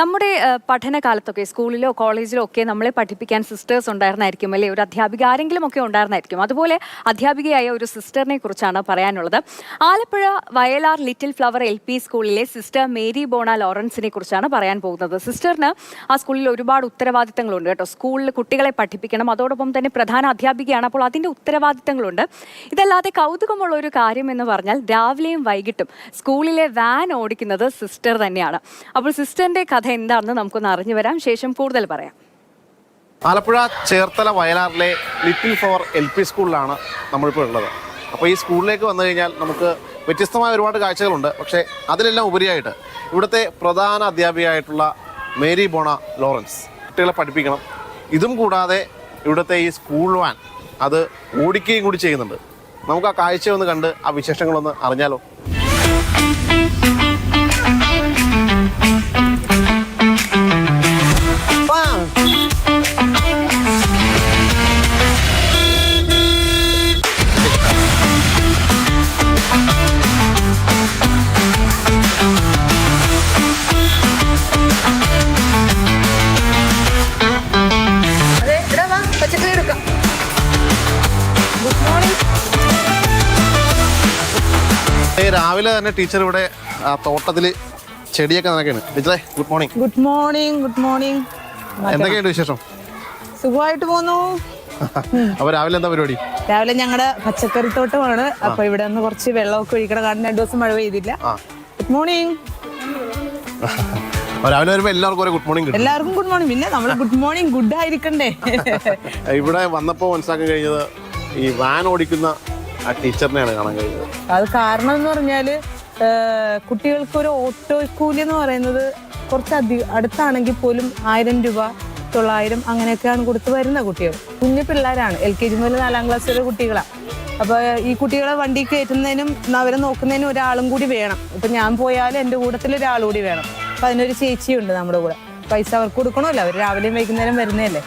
നമ്മുടെ പഠനകാലത്തൊക്കെ സ്കൂളിലോ കോളേജിലോ ഒക്കെ നമ്മളെ പഠിപ്പിക്കാൻ സിസ്റ്റേഴ്സ് ഉണ്ടായിരുന്നായിരിക്കും അല്ലെ? ഒരു അധ്യാപിക ആരെങ്കിലും ഒക്കെ ഉണ്ടായിരുന്നായിരിക്കും. അതുപോലെ അധ്യാപികയായ ഒരു സിസ്റ്ററിനെ കുറിച്ചാണ് പറയാനുള്ളത്. Alappuzha Vayalar little flower L P സ്കൂളിലെ സിസ്റ്റർ മേരി ബോണ ലോറൻസിനെ കുറിച്ചാണ് പറയാൻ പോകുന്നത്. സിസ്റ്ററിന് ആ സ്കൂളിൽ ഒരുപാട് ഉത്തരവാദിത്തങ്ങളുണ്ട് കേട്ടോ. സ്കൂളിൽ കുട്ടികളെ പഠിപ്പിക്കണം അതോടൊപ്പം തന്നെ പ്രധാന അധ്യാപികയാണ്. അപ്പോൾ അതിന്റെ ഉത്തരവാദിത്തങ്ങളുണ്ട്. ഇതല്ലാതെ കൗതുകമുള്ള ഒരു കാര്യം എന്ന് പറഞ്ഞാൽ രാവിലെയും വൈകിട്ടും സ്കൂളിലെ വാൻ ഓടിക്കുന്നത് സിസ്റ്റർ തന്നെയാണ്. അപ്പോൾ സിസ്റ്ററിന്റെ കഥ എന്താണെന്ന് നമുക്കൊന്ന് അറിഞ്ഞു വരാം. ശേഷം കൂടുതൽ പറയാം. ആലപ്പുഴ ചേർത്തല വയലാറിലെ ലിറ്റിൽ ഫോർ എൽ പി സ്കൂളിലാണ് നമ്മളിപ്പോൾ ഉള്ളത്. അപ്പോൾ ഈ സ്കൂളിലേക്ക് വന്നു കഴിഞ്ഞാൽ നമുക്ക് വ്യത്യസ്തമായ ഒരുപാട് കാഴ്ചകളുണ്ട്. പക്ഷേ അതിലെല്ലാം ഉപരിയായിട്ട് ഇവിടുത്തെ പ്രധാന അധ്യാപികയായിട്ടുള്ള മേരി ബോണ ലോറൻസ് കുട്ടികളെ പഠിപ്പിക്കണം. ഇതും കൂടാതെ ഇവിടുത്തെ ഈ സ്കൂൾ വാൻ അത് ഓടിക്കുകയും കൂടി ചെയ്യുന്നുണ്ട്. നമുക്ക് ആ കാഴ്ച ഒന്ന് കണ്ട് ആ വിശേഷങ്ങളൊന്ന് അറിഞ്ഞാലോ? അതെ ഇവിടെ വാ പച്ചക്കറി എടുക്കാം. ഗുഡ് മോർണിംഗ് രാവിലെ തന്നെ ടീച്ചർ ഇവിടെ തോട്ടത്തിൽ ചെടിയൊക്കെ നനക്കാണ് ടീച്ചറെ good morning good morning good morning എന്തൊക്കെയുണ്ട് വിശേഷം? സുഖമായിട്ട് പോന്നു അപ്പൊ രാവിലെ എന്താ പരിപാടി? രാവിലെ ഞങ്ങളുടെ പച്ചക്കറി തോട്ടമാണ്. അപ്പൊ ഇവിടെ നിന്ന് കുറച്ച് വെള്ളമൊക്കെ ഒഴിക്കണം കാരണം രണ്ടു ദിവസം മഴ പെയ്തില്ല. ഗുഡ് മോർണിംഗ് രാവിലെ എല്ലാവർക്കും ഒരു ഗുഡ് മോർണിംഗ് എല്ലാവർക്കും ഗുഡ് മോർണിംഗ് പിന്നെ നമ്മൾ ഗുഡ് മോർണിംഗ് ഗുഡ് ആയിരിക്കണ്ടേ ഇവിടെ വന്നപ്പോ മനസ്സിലാക്കാൻ കഴിഞ്ഞത് ഈ വാൻ ഓടിക്കുന്ന ആ ടീച്ചറിനെയാണ് കാണാൻ കഴിഞ്ഞത്. അത് കാരണം എന്ന് പറഞ്ഞാൽ കുട്ടികൾക്ക് ഒരു ഓട്ടോ കൂലി എന്ന് പറയുന്നത് കുറച്ച് അധികം അടുത്താണെങ്കിൽ പോലും ആയിരം രൂപ തൊള്ളായിരം അങ്ങനെയൊക്കെയാണ് കൊടുത്ത് വരുന്ന കുട്ടികൾ. കുഞ്ഞു പിള്ളേരാണ്. എൽ കെ ജി മുതൽ നാലാം ക്ലാസ് വരെ കുട്ടികളാണ് അപ്പൊ ഈ കുട്ടികളെ വണ്ടി കയറ്റുന്നതിനും അവരെ നോക്കുന്നതിനും ഒരാളും കൂടി വേണം. ഇപ്പൊ ഞാൻ പോയാലും എന്റെ കൂട്ടത്തിൽ ഒരാൾ കൂടി വേണം. അപ്പൊ അതിനൊരു ചേച്ചിയുണ്ട് നമ്മുടെ കൂടെ. പൈസ അവർക്ക് കൊടുക്കണമല്ലോ. അവർ രാവിലെയും വൈകുന്നേരം വരുന്നതല്ലേ.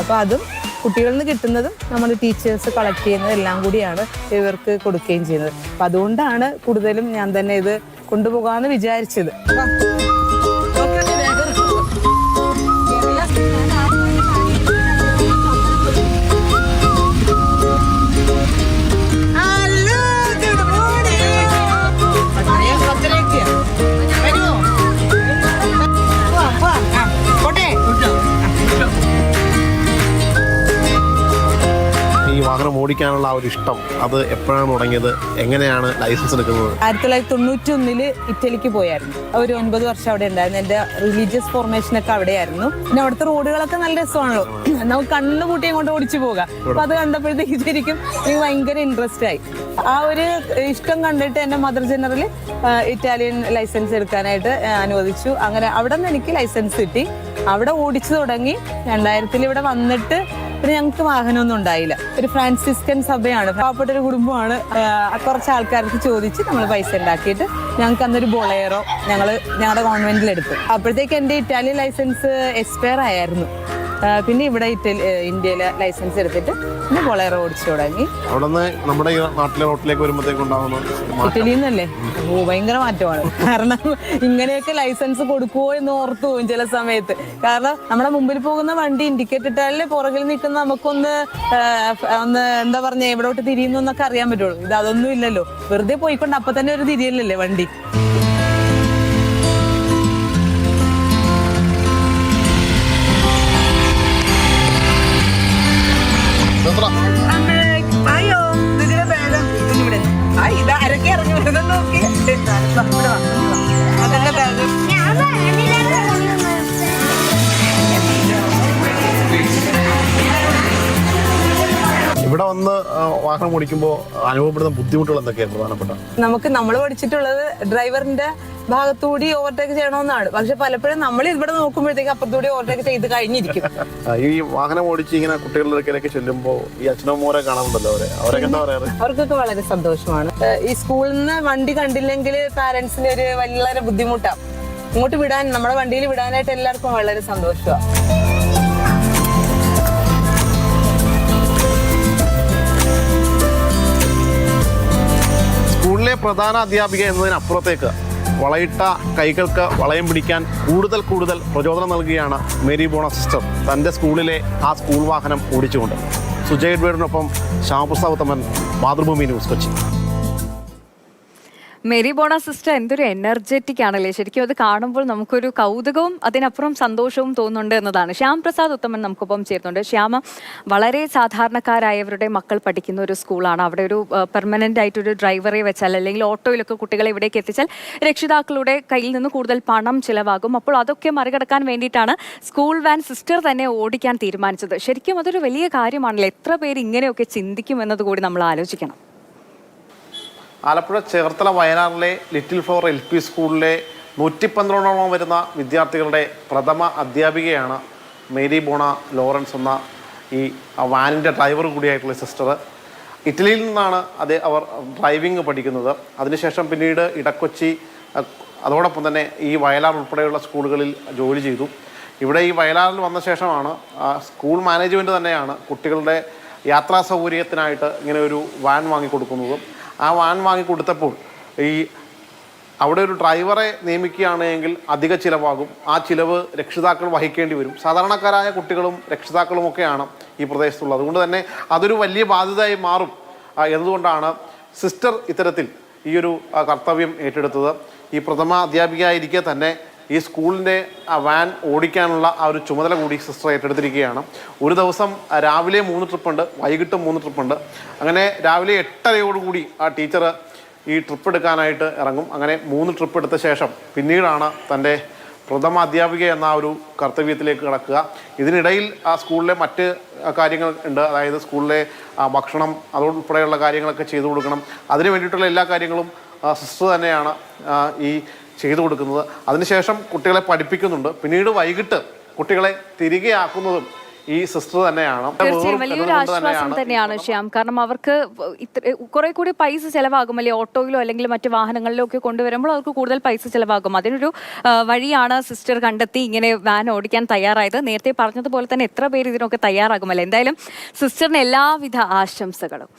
അപ്പൊ അതും കുട്ടികളിൽ നിന്ന് കിട്ടുന്നതും നമ്മൾ ടീച്ചേഴ്സ് കളക്ട് ചെയ്യുന്നത് എല്ലാം കൂടിയാണ് ഇവർക്ക് കൊടുക്കുകയും ചെയ്യുന്നത്. അപ്പൊ അതുകൊണ്ടാണ് കൂടുതലും ഞാൻ തന്നെ ഇത് കൊണ്ടുപോകാമെന്ന് വിചാരിച്ചത്. ഓടിക്കാനുള്ള ആ ഒരു ഇഷ്ടം അത് എപ്പോഴാണ് തുടങ്ങിയത്? എങ്ങനെയാണ് ലൈസൻസ് എടുക്കുന്നത്? ആയിരത്തി തൊള്ളായിരത്തി തൊണ്ണൂറ്റി ഒന്നിൽ ഇറ്റലിക്ക് പോയായിരുന്നു. ഒരു ഒൻപത് വർഷം അവിടെ ഉണ്ടായിരുന്നു. എന്റെ റിലീജിയസ് ഫോർമേഷൻ ഒക്കെ അവിടെയായിരുന്നു. പിന്നെ അവിടുത്തെ റോഡുകളൊക്കെ നല്ല രസമാണല്ലോ. നമുക്ക് കണ്ണു കൂട്ടി അങ്ങോട്ട് ഓടിച്ചു പോകാം. അപ്പൊ അത് കണ്ടപ്പോഴത്തേക്ക് ശരിക്കും എനിക്ക് ഭയങ്കര ഇൻട്രസ്റ്റ് ആയി. ആ ഒരു ഇഷ്ടം കണ്ടിട്ട് എന്റെ മദർ ജനറൽ ഇറ്റാലിയൻ ലൈസൻസ് എടുക്കാനായിട്ട് അനുവദിച്ചു. അങ്ങനെ അവിടെ നിന്ന് എനിക്ക് ലൈസൻസ് കിട്ടി. അവിടെ ഓടിച്ചു തുടങ്ങി. രണ്ടായിരത്തിൽ ഇവിടെ വന്നിട്ട് പിന്നെ ഞങ്ങൾക്ക് വാഹനമൊന്നും ഉണ്ടായില്ല. ഒരു ഫ്രാൻസിസ്കൻ സഭയാണ്. പാവപ്പെട്ട ഒരു കുടുംബമാണ്. കുറച്ച് ആൾക്കാർക്ക് ചോദിച്ച് നമ്മൾ പൈസ ഉണ്ടാക്കിയിട്ട് ഞങ്ങൾക്ക് അന്നൊരു ബൊളേറോ ഞങ്ങൾ ഞങ്ങളുടെ കോൺവെന്റിൽ എടുത്തു അപ്പോഴത്തേക്ക് എന്റെ ഇറ്റാലിയൻ ലൈസൻസ് എക്സ്പയർ ആയിരുന്നു. പിന്നെ ഇവിടെ ഇറ്റലി ഇന്ത്യയിലെ ലൈസൻസ് എടുത്തിട്ട് പിന്നെ ബൊളേറോ ഓടിച്ചു തുടങ്ങി. അവിടെ നിന്ന് നമ്മുടെ ഈ നാട്ടിലെ റോട്ടിലേക്ക് വരുമ്പോഴത്തേക്ക് ഉണ്ടാകുന്ന മാറ്റം. ഇറ്റലിയിൽ നിന്നല്ലേ ഓ ഭയങ്കര മാറ്റമാണ്. കാരണം ഇങ്ങനെയൊക്കെ ലൈസൻസ് കൊടുക്കുമോ എന്ന് ഓർത്തു പോകും ചില സമയത്ത്. കാരണം നമ്മുടെ മുമ്പിൽ പോകുന്ന വണ്ടി ഇൻഡിക്കേറ്റ് ഇട്ടാലേ പുറകിൽ നിൽക്കുന്ന നമുക്കൊന്ന് ഒന്ന് എന്താ പറഞ്ഞ എവിടോട്ട് തിരിയുന്നു എന്നൊക്കെ അറിയാൻ പറ്റുള്ളൂ. ഇത് അതൊന്നും ഇല്ലല്ലോ. വെറുതെ പോയിക്കൊണ്ട് അപ്പൊ തന്നെ ഒരു തിരിയല്ലേ വണ്ടി? ഇത് ഇറങ്ങി വരുന്നത് നോക്കി. അതല്ല ബാഗ് ഇവിടെ വന്ന് വാഹനം ഓടിക്കുമ്പോൾ അനുഭവപ്പെടുന്ന ബുദ്ധിമുട്ടുകൾ എന്തൊക്കെയാണ് പ്രധാനപ്പെട്ട? നമുക്ക് നമ്മൾ പഠിച്ചിട്ടുള്ളത് ഡ്രൈവറിന്റെ ഭാഗത്തൂടി ഓവർടേക്ക് ചെയ്യണമെന്നാണ്. പക്ഷെ പലപ്പോഴും നമ്മൾ ഇവിടെ നോക്കുമ്പോഴത്തേക്ക് അപ്പുറത്തൂടി ഓവർടേക്ക് ചെയ്ത് കഴിഞ്ഞിരിക്കും. ഈ വാഹനം ഓടിച്ച് ഇങ്ങനെ കുട്ടികളുടെ അടുക്കലേക്ക് ചെല്ലുമ്പോൾ ഈ അച്ഛനമ്മൂരെ കാണാറുണ്ടല്ലോ അവരെ? അവരൊക്കെ എന്താ പറയാറ്? അവർക്കൊക്കെ വളരെ സന്തോഷമാണ്. ഈ സ്കൂളിൽ നിന്ന് വണ്ടി കണ്ടില്ലെങ്കിൽ പാരന്റ്സിന് ഒരു വളരെ ബുദ്ധിമുട്ടാണ് ഇങ്ങോട്ട് വിടാൻ നമ്മുടെ വണ്ടിയിൽ വിടാനായിട്ട് എല്ലാവർക്കും വളരെ സന്തോഷമാണ് സ്കൂളിലെ പ്രധാന അധ്യാപിക എന്നതിനപ്പുറത്തേക്ക് വളയിട്ട കൈകൾക്ക് വളയം പിടിക്കാൻ കൂടുതൽ കൂടുതൽ പ്രചോദനം നൽകുകയാണ് മേരി ബോണ സിസ്റ്റർ. തന്റെ സ്കൂളിലെ ആ സ്കൂൾ വാഹനം ഓടിച്ചുകൊണ്ട്. Sujay എഡ്വേർഡിനൊപ്പം Shyamaprasad Uthaman Mathrubhumi news Kochi. Mary Bona sister എന്തൊരു എനർജറ്റിക് ആണല്ലേ? ശരിക്കും അത് കാണുമ്പോൾ നമുക്കൊരു കൗതുകവും അതിനപ്പുറം സന്തോഷവും തോന്നുന്നുണ്ട് എന്നതാണ്. ശ്യാം പ്രസാദ് ഉത്തമൻ നമുക്കൊപ്പം ചേരുന്നുണ്ട്. ശ്യാമ വളരെ സാധാരണക്കാരായവരുടെ മക്കൾ പഠിക്കുന്ന ഒരു സ്കൂളാണ്. അവിടെ ഒരു പെർമനന്റ് ആയിട്ടൊരു ഡ്രൈവറെ വെച്ചാൽ അല്ലെങ്കിൽ ഓട്ടോയിലൊക്കെ കുട്ടികളെ ഇവിടേക്ക് എത്തിച്ചാൽ രക്ഷിതാക്കളുടെ കയ്യിൽ നിന്ന് കൂടുതൽ പണം ചിലവാകും. അപ്പോൾ അതൊക്കെ മറികടക്കാൻ വേണ്ടിയിട്ടാണ് സ്കൂൾ വാൻ സിസ്റ്റർ തന്നെ ഓടിക്കാൻ തീരുമാനിച്ചത്. ശരിക്കും അതൊരു വലിയ കാര്യമാണല്ലോ? എത്ര പേര് ഇങ്ങനെയൊക്കെ ചിന്തിക്കും എന്നതുകൂടി നമ്മൾ ആലോചിക്കണം. ആലപ്പുഴ ചേർത്തല വയനാറിലെ ലിറ്റിൽ ഫ്ലവർ എൽ പി സ്കൂളിലെ നൂറ്റി പന്ത്രണ്ടോളം വരുന്ന വിദ്യാർത്ഥികളുടെ പ്രഥമ അധ്യാപികയാണ് മേരി ബോണ ലോറൻസ് എന്ന ഈ വാനിന്റെ ഡ്രൈവർ കൂടിയായിട്ടുള്ള സിസ്റ്റർ. ഇറ്റലിയിൽ നിന്നാണ് അത് അവർ ഡ്രൈവിംഗ് പഠിക്കുന്നത്. അതിനുശേഷം പിന്നീട് ഇടക്കൊച്ചി അതോടൊപ്പം തന്നെ ഈ വയലാർ ഉൾപ്പെടെയുള്ള സ്കൂളുകളിൽ ജോലി ചെയ്തു. ഇവിടെ ഈ വയലാറിൽ വന്ന ശേഷമാണ് സ്കൂൾ മാനേജ്മെന്റ് തന്നെയാണ് കുട്ടികളുടെ യാത്രാ സൗകര്യത്തിനായിട്ട് ഇങ്ങനെ ഒരു വാൻ വാങ്ങിക്കൊടുക്കുന്നതും. ആ വാൻ വാങ്ങിക്കൊടുത്തപ്പോൾ ഈ അവിടെ ഒരു ഡ്രൈവറെ നിയമിക്കുകയാണെങ്കിൽ അധിക ചിലവാകും. ആ ചിലവ് രക്ഷിതാക്കൾ വഹിക്കേണ്ടി വരും. സാധാരണക്കാരായ കുട്ടികളും രക്ഷിതാക്കളുമൊക്കെയാണ് ഈ പ്രദേശത്തുള്ളത്. അതുകൊണ്ട് തന്നെ അതൊരു വലിയ ബാധ്യതയായി മാറും. എന്നതുകൊണ്ടാണ് സിസ്റ്റർ ഇത്തരത്തിൽ ഈ ഒരു കർത്തവ്യം ഏറ്റെടുത്തത്. ഈ പ്രഥമ അധ്യാപികയായിരിക്കെ തന്നെ ഈ സ്കൂളിന്റെ വാൻ ഓടിക്കാനുള്ള ആ ഒരു ചുമതല കൂടി സിസ്റ്റർ ഏറ്റെടുത്തിരിക്കുകയാണ്. ഒരു ദിവസം രാവിലെ മൂന്ന് ട്രിപ്പുണ്ട് വൈകിട്ട് മൂന്ന് ട്രിപ്പുണ്ട്. അങ്ങനെ രാവിലെ എട്ടരയോടുകൂടി ആ ടീച്ചർ ഈ ട്രിപ്പ് എടുക്കാനായിട്ട് ഇറങ്ങും. അങ്ങനെ മൂന്ന് ട്രിപ്പ് എടുത്ത ശേഷം പിന്നീടാണ് തന്റെ പ്രഥമ അധ്യാപിക എന്ന ആ ഒരു കർത്തവ്യത്തിലേക്ക് കിടക്കുക. ഇതിനിടയിൽ ആ സ്കൂളിലെ മറ്റ് കാര്യങ്ങൾ ഉണ്ട്. അതായത് സ്കൂളിലെ ഭക്ഷണം അതുൾപ്പെടെയുള്ള കാര്യങ്ങളൊക്കെ ചെയ്തു കൊടുക്കണം. അതിന് വേണ്ടിയിട്ടുള്ള എല്ലാ കാര്യങ്ങളും സിസ്റ്റർ തന്നെയാണ് ഈ ചെയ്തു കൊടുക്കുന്നത്. അതിനുശേഷം കുട്ടികളെ പഠിപ്പിക്കുന്നുണ്ട്. പിന്നീട് വൈകിട്ട് കുട്ടികളെ തിരികെ ആക്കുന്നതും ഈ സിസ്റ്റർ തന്നെയാണ്. തീർച്ചയായും വലിയൊരു ആശ്വാസം തന്നെയാണ്. ശ്യാം. കാരണം അവർക്ക് ഇത്ര കുറെ കൂടി പൈസ ചെലവാകും. അല്ലെ ഓട്ടോയിലോ അല്ലെങ്കിൽ മറ്റു വാഹനങ്ങളിലോ ഒക്കെ കൊണ്ടുവരുമ്പോൾ അവർക്ക് കൂടുതൽ പൈസ ചെലവാകും. അതിനൊരു വഴിയാണ് സിസ്റ്റർ കണ്ടെത്തി ഇങ്ങനെ വാൻ ഓടിക്കാൻ തയ്യാറായത്. നേരത്തെ പറഞ്ഞതുപോലെ തന്നെ എത്ര പേര് ഇതിനൊക്കെ തയ്യാറാകുമല്ലോ എന്തായാലും സിസ്റ്ററിന് എല്ലാവിധ ആശംസകളും.